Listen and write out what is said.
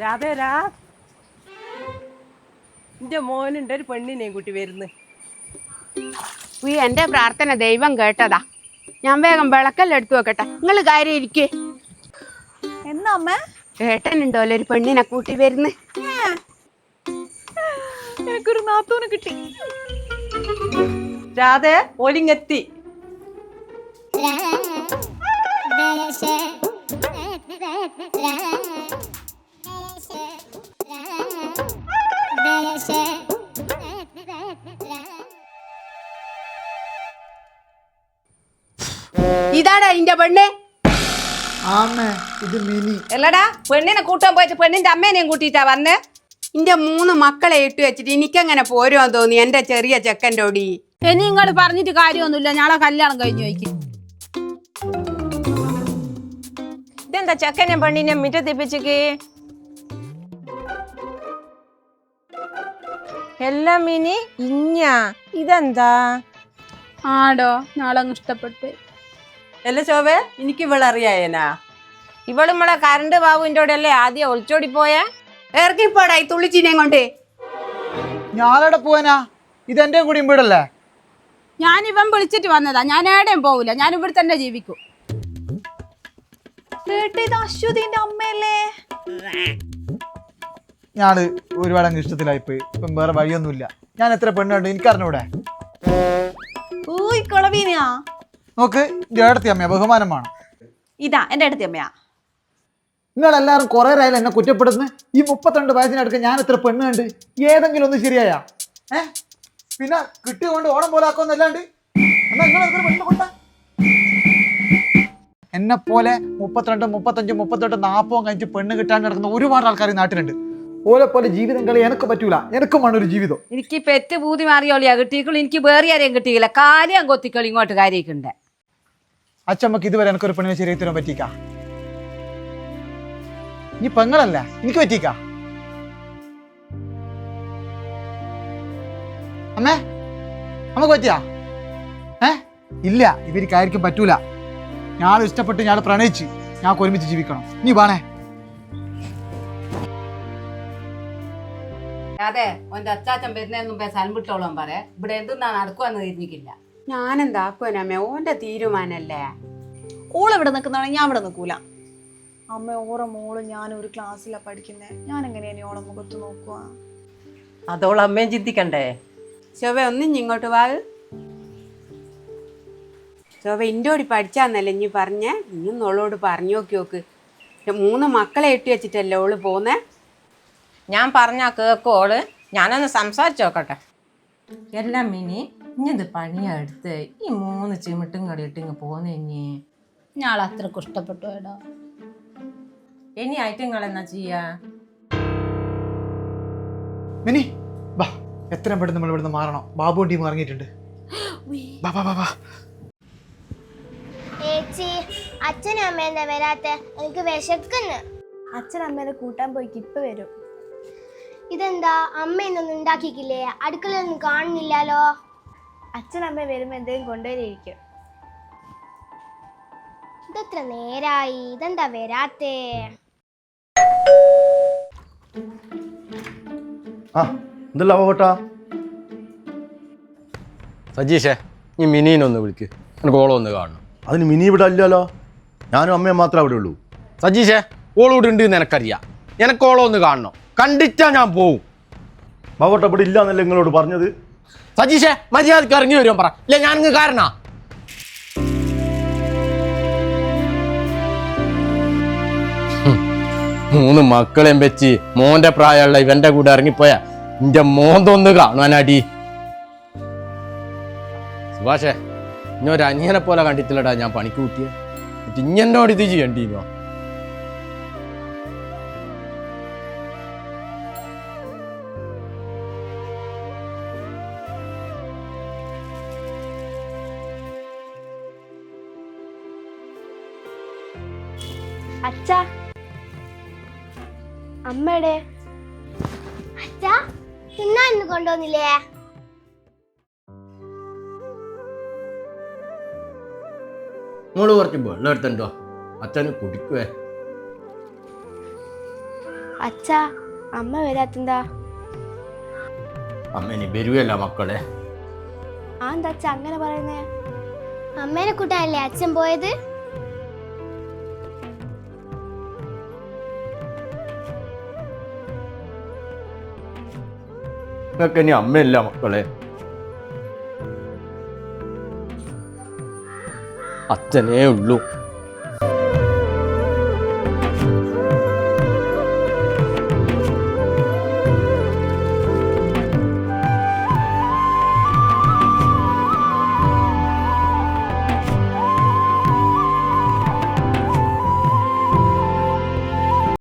രാധേരാ. എന്റെ മോനുണ്ട് ഒരു പെണ്ണിനെയും കൂട്ടി വരുന്നു. ഈ എന്റെ പ്രാർത്ഥന ദൈവം കേട്ടതാ. ഞാൻ വേഗം വിളക്കെല്ലാം എടുത്തു വെക്കട്ടെ. നിങ്ങൾ കാര്യം ഇരിക്കേ. എന്നാ അമ്മ? ഏട്ടനുണ്ടോ ഒരു പെണ്ണിനെ കൂട്ടി വരുന്ന്? എനിക്കൊരു നാത്തൂന് കിട്ടി. രാധേ ഒലിങ്ങെത്തി ഇതാടാ ഇന്റെ പെണ്ണ്? ആമേ ഇത് മിനി. അല്ലടാ പെണ്ണിനെ കൂട്ടാൻ പോയിട്ട് പെണ്ണിന്റെ അമ്മേനെയും കൂട്ടിയിട്ടാ വന്നേ? ഇന്റെ മൂന്ന് മക്കളെ ഇട്ട് വെച്ചിട്ട് എനിക്കങ്ങനെ പോരോ തോന്നി എന്റെ ചെറിയ ചെക്കന്റെ ഓടി ഇനി നിങ്ങൾ പറഞ്ഞിട്ട് കാര്യമൊന്നുമില്ല ഞാളെ കല്യാണം കഴിഞ്ഞു വയ്ക്കും. ഇതെന്താ ചെക്കനെ പെണ്ണിനെ മിറ്റത്തിപ്പിച്ചിക്ക്? എല്ലാം ഇനി ഇഞ്ഞ. ഇതെന്താ? ആടോ നാളെ ഇഷ്ടപ്പെട്ടു. അല്ല ശോഭ എനിക്ക് ഇവളറിയായനാ ഇവളും നമ്മളെ കരണ്ട് ബാബുവിന്റെ കൂടെ അല്ലേ ആദ്യം ഒളിച്ചോടി പോയേ? ഈ തുള്ളിച്ചിനെ കൊണ്ട്? ഞാനവിടെ പോവാനാ? ഇതെന്റെ കൂടി വീടല്ലേ ഞാൻ ഇവൻ വിളിച്ചിട്ട് വന്നതാ. ഞാൻ എവിടെയും പോവില്ല. ഞാൻ ഇവിടെ തന്നെ ജീവിക്കും. ഇത് അശ്വതിന്റെ അമ്മയല്ലേ? ഞാൻ ഒരുപാട് അങ്ങ് ഇഷ്ടത്തിലായിപ്പോയി ഇപ്പം വേറെ വഴിയൊന്നുമില്ല. ഞാൻ എത്ര പെണ്ണുണ്ട്? എനിക്കറിഞ്ഞൂടെ നോക്ക് ഏടത്തി അമ്മയാ. ബഹുമാനം വേണം. ഇതാ എന്റെ അടുത്ത് അമ്മയാ. നിങ്ങളെല്ലാവരും കുറെ ആയാലും എന്നെ കുറ്റപ്പെടുന്നു ഈ മുപ്പത്തിരണ്ട് വയസ്സിനടുക്ക് ഞാൻ എത്ര പെണ്ണ് കണ്ട് ഏതെങ്കിലും ഒന്ന് ശരിയായ. ഏ? പിന്നെ കിട്ടിയതുകൊണ്ട് ഓണം പോലെ ആക്കുമെന്നല്ലാണ്ട്? എന്നാ നിങ്ങൾ പെണ്ണ് കൊണ്ട എന്നെ പോലെ മുപ്പത്തിരണ്ട് മുപ്പത്തഞ്ച് മുപ്പത്തെട്ട് നാൽപ്പതും കഴിച്ച് പെണ്ണ് കിട്ടാൻ നടക്കുന്ന ഒരുപാട് ആൾക്കാർ നാട്ടിലുണ്ട്. ഓലെ പോലെ ജീവിതം കളി എനിക്ക് പറ്റൂല. എനിക്കും വേണം ഒരു ജീവിതം. എനിക്ക് പെറ്റ് പൂതി മാറിയോളിയാ കിട്ടിയിക്കുള്ളൂ. എനിക്ക് വേറെ ആരെയും കിട്ടിയില്ല കാര്യം കൊത്തിക്കളി ഇങ്ങോട്ട് കാര്യക്കുണ്ട് അച്ഛമ്മക്ക് ഇതുവരെ എനിക്കൊരു പെണ്ണിനെ ശരീരത്തിനോ പറ്റിക്ക നീ പെങ്ങളല്ല എനിക്ക് പറ്റിക്ക അമ്മേ അമ്മയ്ക്ക് പറ്റിയാ? ഏ? ഇല്ല ഇവർക്കായിരിക്കും പറ്റൂല. ഞാൻ ഇഷ്ടപ്പെട്ട് ഞാൻ പ്രണയിച്ച് ഞാൻ ഒരുമിച്ച് ജീവിക്കണം. നീ വാണേ. അതെ ഓന്റെ അച്ചാച്ചൻ വരുന്നതിന് മുമ്പേ സ്ഥലം വിട്ടോളാൻ പറയാ ഇവിടെ എന്തെന്നാ നടക്കുവാന്ന് തിരിഞ്ഞിക്കില്ല ഞാനെന്താക്കുവനമ്മേ ഓന്റെ തീരുമാനല്ലേ? ഓൾ ഇവിടെ നിൽക്കുന്നതാണെങ്കിൽ ഞാൻ ഇവിടെ നിൽക്കൂല. അമ്മ ഓറ മോൾ ഞാൻ ഒരു ക്ലാസ്സിലാണ് പഠിക്കുന്നേ. ഞാൻ എങ്ങനെയാണ് ഓളെ മുഖത്ത് നോക്കുക? അതോളം അമ്മയും ചിന്തിക്കണ്ടേ? ശോഭ ഒന്നും ഇങ്ങോട്ട് വാ. ശോഭ ഇന്റോടി പഠിച്ചാന്നല്ലേ ഇനി പറഞ്ഞേ? ഇനി ഓളോട് പറഞ്ഞു നോക്കി നോക്ക്. മൂന്ന് മക്കളെ എട്ടി വെച്ചിട്ടല്ലേ ഓൾ പോന്നേ? ഞാൻ പറഞ്ഞാ കേക്കോൾ ഞാനൊന്ന് സംസാരിച്ചു നോക്കട്ടെ. എല്ലാം മിനി ഇഞ്ഞത് പണിയെടുത്ത് ഈ മൂന്ന് ചിമിട്ടും കളിയിട്ട് ഇങ്ങ് പോന്നെ ഇനി അത്രയ്ക്ക് ഇഷ്ടപ്പെട്ടു എടാ ഇനി ഐറ്റങ്ങൾ എന്നാ ചെയ്യാ? മിനി വാ. എത്രയും പെട്ടെന്ന് നമ്മൾ ഇവിടുന്ന് മാറണം. ബാബു ടീം ഇറങ്ങിയിട്ടുണ്ട്. ബാ ബാ ബാ ബാ ഏച്ചി അച്ഛനും അമ്മേന്താ വരാത്ത? എനിക്ക് വിശക്കുന്നു. അച്ഛൻ അമ്മേനെ കൂട്ടാൻ പോയിക്ക് ഇപ്പൊ വരും. ഇതെന്താ? അമ്മ ഇന്നൊന്നും ഉണ്ടാക്കിക്കില്ലേ അടുക്കളയൊന്നും കാണുന്നില്ലല്ലോ. അച്ഛനമ്മ അമ്മ വരുമ്പോ എന്തെങ്കിലും കൊണ്ടുവരിയിരിക്കും ഇതെത്ര നേരായി. ഇതെന്താ വരാത്തേ? ആ എന്തല്ല പോട്ടാ സജീഷേ നീ മിനീനൊന്ന് വിളിക്ക്. എനിക്ക് ഓളം ഒന്ന് കാണണം. അതിന് മിനി ഇവിടെ അല്ലല്ലോ ഞാനും അമ്മയും മാത്രമേ അവിടെ ഉള്ളൂ. സജീഷേ ഓളൂടെ ഉണ്ട് എന്ന് എനിക്കറിയാം എനിക്ക് ഓളം ഒന്ന് കാണണം. കണ്ടിട്ടാ ഞാൻ പോവും. മകോട്ട ഇവിടെ ഇല്ലാന്നല്ലേ നിങ്ങളോട് പറഞ്ഞത്? സജീഷേ മര്യാദയ്ക്ക് ഇറങ്ങി വരുവാൻ പറ. ഇല്ല ഞാൻ ഇങ്ങ് കാരണ മൂന്ന് മക്കളെയും വെച്ച് മോന്റെ പ്രായമുള്ള ഇവന്റെ കൂടെ ഇറങ്ങിപ്പോയ എന്റെ തൊന്ന് കാണാനടി സുഭാഷേ ഇന്നൊരു അനിയനെ പോലെ കണ്ടിട്ടില്ലടാ ഞാൻ പണിക്ക് കൂട്ടിയ ഇഞ്ഞെന്നോട് ഇത് ചെയ്യണ്ടീനോ അച്ഛ. അമ്മയുടെ. അച്ഛ തിന്നാൻ ഇന്ന് കൊണ്ടുവന്നില്ലേ? മോൾ കുറച്ച് വെള്ളം എടുത്തുണ്ടോ അച്ഛന് കുടിക്കുവേ. അച്ഛ അമ്മ വരാത്തെന്താ? അമ്മ ഇനി വരുവല്ല മക്കളെ. ആ എന്താ അച്ഛ അങ്ങനെ പറയുന്നേ? അമ്മേനെ കൂട്ടാനല്ലേ അച്ഛൻ പോയത്? നിങ്ങൾക്ക് ഇനി അമ്മയില്ല മക്കളെ. അച്ഛനേ ഉള്ളൂ.